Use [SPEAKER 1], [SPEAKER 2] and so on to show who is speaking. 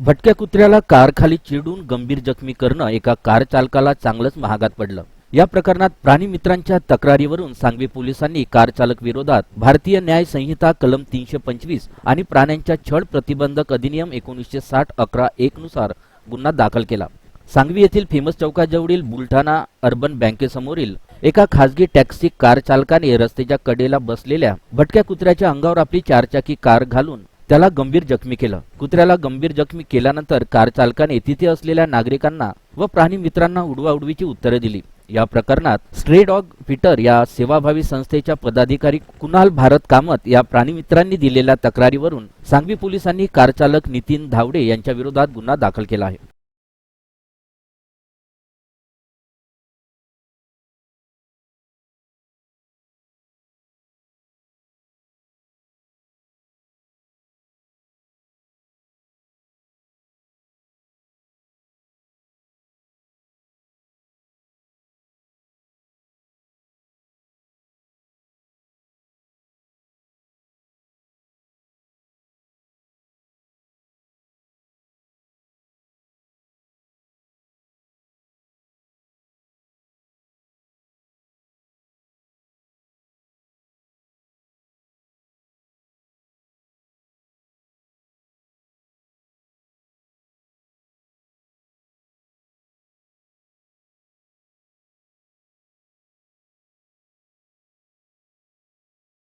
[SPEAKER 1] भटक्या कुत्र्याला कारखाली चिडून गंभीर जखमी करणं एका कार चालकाला चांगलंच महागात पडलं. या प्रकरणात प्राणीमित्रांच्या तक्रारीवरून सांगवी पोलिसांनी कार चालक विरोधात भारतीय न्याय संहिता कलम तीनशे पंचवीस आणि प्राण्यांच्या छळ प्रतिबंधक अधिनियम एकोणीसशे साठ अकरा एक नुसार गुन्हा दाखल केला. सांगवी येथील फेमस चौकाजवळील बुलढाणा अर्बन बँकेसमोरील एका खासगी टॅक्सी कार चालकाने रस्त्याच्या कडेला बसलेल्या भटक्या कुत्र्याच्या अंगावर आपली चारचाकी कार घालून त्याला गंभीर जखमी केलं. कुत्र्याला गंभीर जखमी केल्यानंतर कार चालकाने तिथे असलेल्या नागरिकांना व प्राणी मित्रांना उडवाउडवीची उत्तरे दिली. या प्रकरणात स्ट्रे डॉग पीटर या सेवाभावी संस्थेच्या पदाधिकारी कुणाल भारत कामत या प्राणी मित्रांनी दिलेल्या तक्रारीवरून सांगवी पोलिसांनी कार चालक नितीन धावडे यांच्या विरोधात गुन्हा दाखल केला आहे.